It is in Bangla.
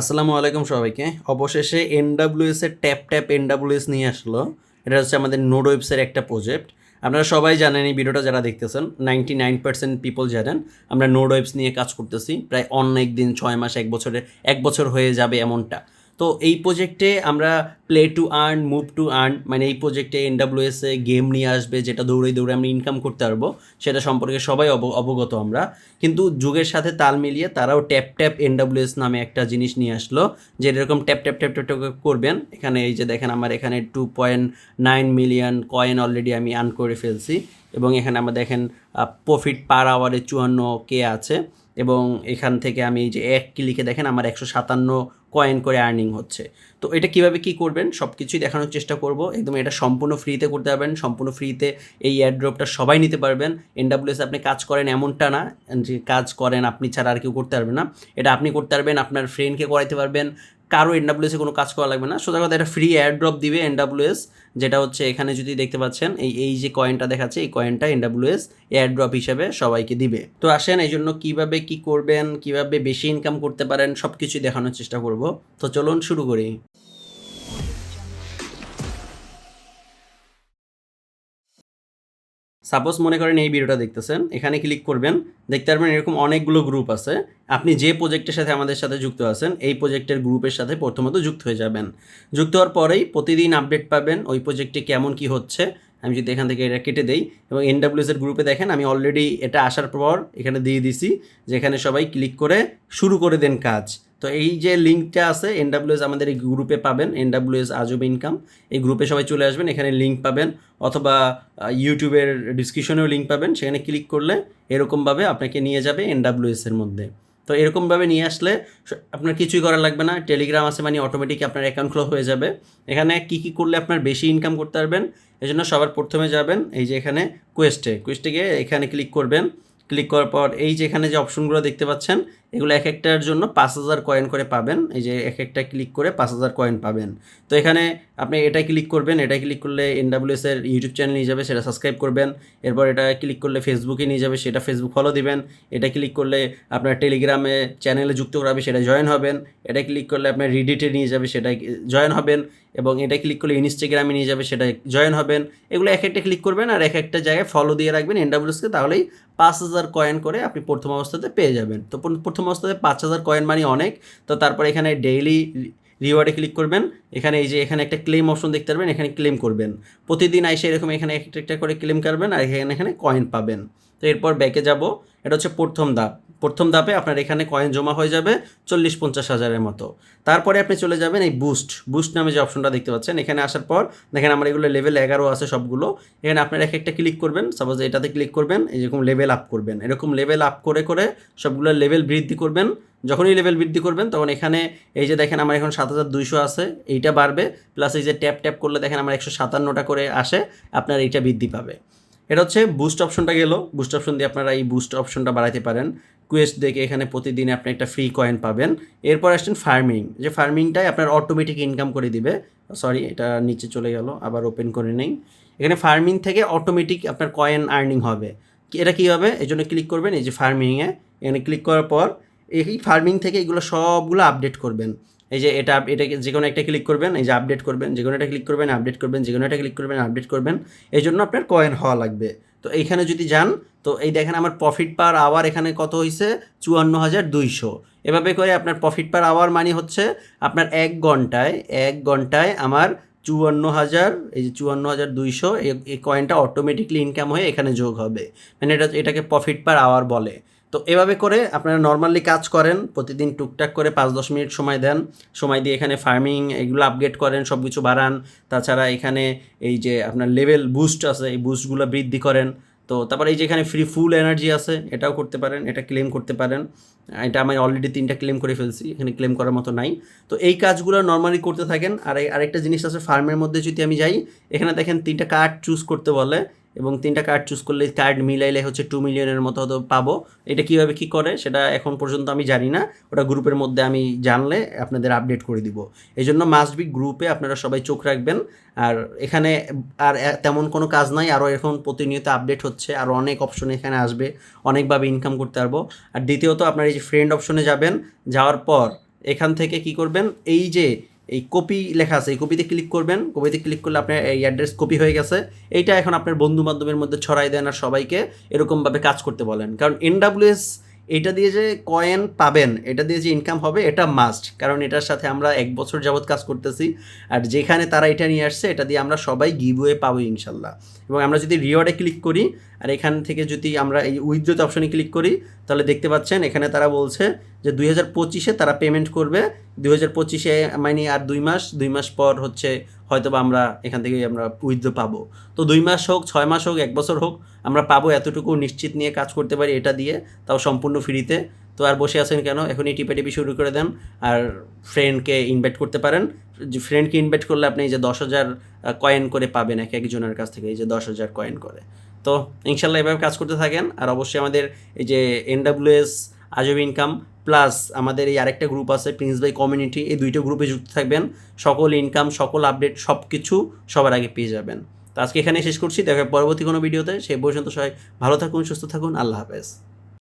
আসসালামু আলাইকুম সবাইকে। অবশেষে এনডাব্লিউএস এর ট্যাপ ট্যাপ এনডাব্লিউএস নিয়ে আসলো। এটা হচ্ছে আমাদের নোড ওয়েবসের একটা প্রজেক্ট আপনারা সবাই জানেন এই ভিডিওটা যারা দেখতেছেন নাইনটি নাইন পার্সেন্ট পিপল জানেন, আমরা নোড ওয়েবস নিয়ে কাজ করতেছি। প্রায় অনেক দিন, ছয় মাস, এক বছরে, এক বছর হয়ে যাবে এমনটা। তো এই প্রজেক্টে আমরা play to earn move to earn মানে এই প্রজেক্টে এনডাব্লিউএস এ গেম নিয়ে আসবে, যেটা দৌড়ে দৌড়ে আমরা ইনকাম করতে পারব, সেটা সম্পর্কে সবাই অব- অবগত আমরা। কিন্তু যুগের সাথে তাল মিলিয়ে তারাও ট্যাপ ট্যাপ এনডাব্লিউএস নামে একটা জিনিস নিয়ে আসলো, যে এরকম tap tap tap tap tap করবেন। এখানে এই যে দেখেন আমার এখানে two point nine million coin already আমি আর্ন করে ফেলছি, এবং এখানে আমরা দেখেন প্রফিট পার আওয়ারে চুয়ান্ন কে আছে। এবং এখান থেকে আমি এই যে এক ক্লিকে দেখেন আমার একশো সাতান্ন কয়েন করে আর্নিং হচ্ছে। তো এটা কীভাবে কি করবেন? সব কিছুই দেখানোর চেষ্টা করব। একদম এটা সম্পূর্ণ ফ্রিতে করতে পারবেন। সম্পূর্ণ ফ্রিতে এই এয়ারড্রপটা সবাই নিতে পারবেন। এনডাব্লিউএস আপনি কাজ করেন এমনটা না যে কাজ করেন আপনি ছাড়া আর কেউ করতে পারবে না। এটা আপনি করতে পারবেন, আপনার ফ্রেন্ডকে করাইতে পারবেন কারও এনডাব্লিউএসে কোনো কাজ করা লাগবে না। সোজা কথা, এটা ফ্রি এয়ারড্রপ দিবে এনডাব্লিউএস যেটা হচ্ছে এখানে যদি দেখতে পাচ্ছেন, এই এই যে কয়েনটা দেখাচ্ছে, এই কয়েনটা এনডাব্লিউএস এয়ারড্রপ হিসেবে সবাইকে দিবে। তো আসেন, এই জন্য কীভাবে কী করবেন, কীভাবে বেশি ইনকাম করতে পারেন সব কিছুই দেখানোর চেষ্টা করব। তো চলুন শুরু করি। সাপোজ মনে করেন এই ভিডিওটা দেখতেছেন, এখানে ক্লিক করবেন, দেখতে পারবেন এরকম অনেকগুলো গ্রুপ আছে। আপনি যে প্রজেক্টের সাথে আমাদের সাথে যুক্ত আছেন, এই প্রজেক্টের গ্রুপের সাথে প্রথমত যুক্ত হয়ে যাবেন। যুক্ত হওয়ার পরেই প্রতিদিন আপডেট পাবেন ওই প্রজেক্টে কেমন কি হচ্ছে আমি যদি এখান থেকে এটা কেটে দেই এবং এনডাব্লিউএস এর গ্রুপে দেখেন, আমি অলরেডি এটা আসার পর এখানে দিয়ে দিছি, যেখানে সবাই ক্লিক করে শুরু করে দেন কাজ। তো এই যে লিঙ্কটা আছে এনডাব্লিউএস আমাদের এই গ্রুপে পাবেন এনডাব্লিউএস আজব ইনকাম এই গ্রুপে সবাই চলে আসবেন, এখানে লিঙ্ক পাবেন, অথবা ইউটিউবের ডিসক্রিপশনেও লিঙ্ক পাবেন। সেখানে ক্লিক করলে এরকমভাবে আপনাকে নিয়ে যাবে এনডাব্লিউএস এর মধ্যে। তো এরকমভাবে নিয়ে আসলে আপনার কিছুই করা লাগবে না। টেলিগ্রাম আছে মানে অটোমেটিক আপনার অ্যাকাউন্ট ক্লোজ হয়ে যাবে। এখানে কী কী করলে আপনার বেশি ইনকাম করতে পারবেন? এই জন্য সবার প্রথমে যাবেন এই যে এখানে কোয়েস্টে কোয়েস্টে গিয়ে এখানে ক্লিক করবেন। ক্লিক করার পর এই যে এখানে যে অপশনগুলো দেখতে পাচ্ছেন এগুলো এক একটার জন্য পাঁচ হাজার কয়েন করে পাবেন। এই যে এক একটা ক্লিক করে পাঁচ হাজার কয়েন পাবেন। তো এখানে আপনি এটা ক্লিক করবেন, এটা ক্লিক করলে এনডাব্লিউএস এর ইউটিউব চ্যানেল নিয়ে যাবে, সেটা সাবস্ক্রাইব করবেন। এরপর এটা ক্লিক করলে ফেসবুকে নিয়ে যাবে, সেটা ফেসবুক ফলো দিবেন। এটা ক্লিক করলে আপনার টেলিগ্রামে চ্যানেলে যুক্ত করাবে সেটা জয়েন হবেন। এটা ক্লিক করলে আপনার রিডিটে নিয়ে যাবে, সেটা জয়েন হবেন। এবং এটা ক্লিক করলে ইনস্টাগ্রামে নিয়ে যাবে, সেটা জয়েন হবেন। এগুলো এক একটা ক্লিক করবেন আর এক একটা জায়গায় ফলো দিয়ে রাখবেন এনডাব্লিউএসকে তাহলেই পাঁচ হাজার কয়েন করে আপনি প্রথম অবস্থাতে পেয়ে যাবেন। তো প্রথম অবস্থাতে পাঁচ হাজার কয়েন মানি অনেক তো তারপর এখানে ডেইলি রিওয়ার্ডে ক্লিক করবেন। এখানে এই যে, এখানে একটা ক্লেম অপশন দেখতে পারবেন, এখানে ক্লেম করবেন। প্রতিদিন আইসে এরকম এখানে একটা একটা করে ক্লেম করবেন আর এখানে এখানে কয়েন পাবেন। তো এরপর ব্যাকে যাব। এটা হচ্ছে প্রথম ধাপ। প্রথম ধাপে আপনার এখানে কয়েন জমা হয়ে যাবে চল্লিশ পঞ্চাশ হাজারের মতো। তারপরে আপনি চলে যাবেন এই বুস্ট বুস্ট নামে যে অপশনটা দেখতে পাচ্ছেন, এখানে আসার পর দেখেন আমার এগুলো লেভেল এগারো আছে সবগুলো। এখানে আপনার এক একটা ক্লিক করবেন। সাপোজ এটাতে ক্লিক করবেন, এরকম লেভেল আপ করবেন। এরকম লেভেল আপ করে করে সবগুলো লেভেল বৃদ্ধি করবেন। যখনই লেভেল বৃদ্ধি করবেন, তখন এখানে এই যে দেখেন আমার এখন সাত হাজার দুইশো আছে, এইটা বাড়বে প্লাস এই যে ট্যাপ ট্যাপ করলে দেখেন আমার একশো সাতান্নটা করে আসে, আপনার এইটা বৃদ্ধি পাবে। এটা হচ্ছে বুস্ট অপশনটা গেল। বুস্ট অপশন দিয়ে আপনারা এই বুস্ট অপশনটা বাড়াইতে পারেন। কুয়েস্ট দেখে এখানে প্রতিদিন আপনি একটা ফ্রি কয়েন পাবেন। এরপর আসছেন ফার্মিং যে ফার্মিংটাই আপনার অটোমেটিক ইনকাম করে দিবে। সরি এটা নিচে চলে গেল, আবার ওপেন করে নেই। এখানে ফার্মিং থেকে অটোমেটিক আপনার কয়েন আর্নিং হবে। এটা কী হবে? এই জন্য ক্লিক করবেন, এই যে ফার্মিংয়ে এখানে ক্লিক করার পর এই ফার্মিং থেকে এগুলো সবগুলো আপডেট করবেন। এই যে এটা, এটাকে যে কোনো একটা ক্লিক করবেন, এই যে আপডেট করবেন, যে কোনো একটা ক্লিক করবেন আপডেট করবেন, যে কোনো একটা ক্লিক করবেন আপডেট করবেন। এই জন্য আপনার কয়েন হওয়া লাগবে। তো এইখানে যদি যান, তো এই দেখেন আমার প্রফিট পার আওয়ার এখানে কত হয়েছে চুয়ান্ন হাজার দুইশো। এভাবে করে আপনার প্রফিট পার আওয়ার মানে হচ্ছে আপনার এক ঘন্টায় এক ঘন্টায় আমার চুয়ান্ন হাজার, এই যে চুয়ান্ন হাজার দুইশো, এই কয়েনটা অটোমেটিকলি ইনকাম হয়ে এখানে যোগ হবে। মানে এটা, এটাকে প্রফিট পার আওয়ার বলে। তো এভাবে করে আপনারা নর্মালি কাজ করেন, প্রতিদিন টুকটাক করে পাঁচ দশ মিনিট সময় দেন, সময় দিয়ে এখানে ফার্মিং এগুলো আপগ্রেড করেন সব কিছু বাড়ান। তাছাড়া এখানে এই যে আপনার লেভেল বুস্ট আছে, এই বুস্টগুলো বৃদ্ধি করেন। তো তারপর এই যে এখানে ফ্রি ফুল এনার্জি আছে, এটাও করতে পারেন, এটা ক্লেম করতে পারেন। এটা আমি অলরেডি তিনটা ক্লেম করে ফেলছি, এখানে ক্লেম করার মতো নাই। তো এই কাজগুলো নর্মালি করতে থাকেন। আর আরেকটা জিনিস আছে ফার্মের মধ্যে যদি আমি যাই, এখানে দেখেন তিনটা কার্ড চুজ করতে বলে। এবং তিনটা কার্ড চুজ করলে কার্ড মিলাইলে হচ্ছে টু মিলিয়নের মতো হয়তো পাবো। এটা কীভাবে কী করে সেটা এখন পর্যন্ত আমি জানি না। ওটা গ্রুপের মধ্যে আমি জানলে আপনাদের আপডেট করে দিব। এই জন্য মাস্ট বি গ্রুপে আপনারা সবাই চোখ রাখবেন। আর এখানে আর তেমন কোনো কাজ নাই। আরও এখন প্রতিনিয়ত আপডেট হচ্ছে। আর অনেক অপশন এখানে আসবে। অনেকভাবে ইনকাম করতে পারব। আর দ্বিতীয়ত আপনার এই যে ফ্রেন্ড অপশনে যাবেন, যাওয়ার পর এখান থেকে কি করবেন? এই যে এই কপি লেখা আছে, এই কপিতে ক্লিক করবেন। কপিতে ক্লিক করলে আপনার এই অ্যাড্রেস কপি হয়ে গেছে। এইটা এখন আপনার বন্ধু বান্ধবের মধ্যে ছড়াই দেন আর সবাইকে এরকমভাবে কাজ করতে বলেন। কারণ এনডাব্লিউএস এটা দিয়ে যে কয়েন পাবেন, এটা দিয়ে যে ইনকাম হবে, এটা মাস্ট কারণ এটার সাথে আমরা এক বছর যাবৎ কাজ করতেছি। আর যেখানে তারা এটা নিয়ে আসছে, এটা দিয়ে আমরা সবাই গিভওয়ে পাবো ইনশাল্লাহ। এবং আমরা যদি রিওয়ার্ডে ক্লিক করি, আর এখান থেকে যদি আমরা এই উইথড্রোতে অপশনে ক্লিক করি, তাহলে দেখতে পাচ্ছেন এখানে তারা বলছে যে দুই হাজার পঁচিশে তারা পেমেন্ট করবে। দুই হাজার পঁচিশে মানে আর দুই মাস দুই মাস পর হচ্ছে হয়তো বা আমরা এখান থেকে আমরা উইথড্রো পাবো। তো দুই মাস হোক, ছয় মাস হোক, এক বছর হোক, আমরা পাবো এতটুকু নিশ্চিত নিয়ে কাজ করতে পারি এটা দিয়ে, তাও সম্পূর্ণ ফ্রিতে তো আর বসে আছেন কেন? এখনই টিপে টিপি শুরু করে দেন আর ফ্রেন্ডকে ইনভাইট করতে পারেন। ফ্রেন্ডকে ইনভাইট করলে আপনি এই যে দশ হাজার কয়েন করে পাবেন এক একজনের কাছ থেকে, এই যে দশ হাজার কয়েন করে। তো ইনশাল্লাহ এভাবে কাজ করতে থাকেন। আর অবশ্যই আমাদের এই যে এনডাব্লিউএস আজব ইনকাম প্লাস আমাদের এই আরেকটা গ্রুপ আছে প্রিন্স বাই কমিউনিটি এই দুইটা গ্রুপে যুক্ত থাকবেন। সকল ইনকাম সকল আপডেট সব কিছু সবার আগে পেয়ে যাবেন। তো আজকে এখানে শেষ করছি। দেখা পরবর্তী কোনো ভিডিওতে সেই পর্যন্ত সবাই ভালো থাকুন, সুস্থ থাকুন। আল্লাহ হাফেজ।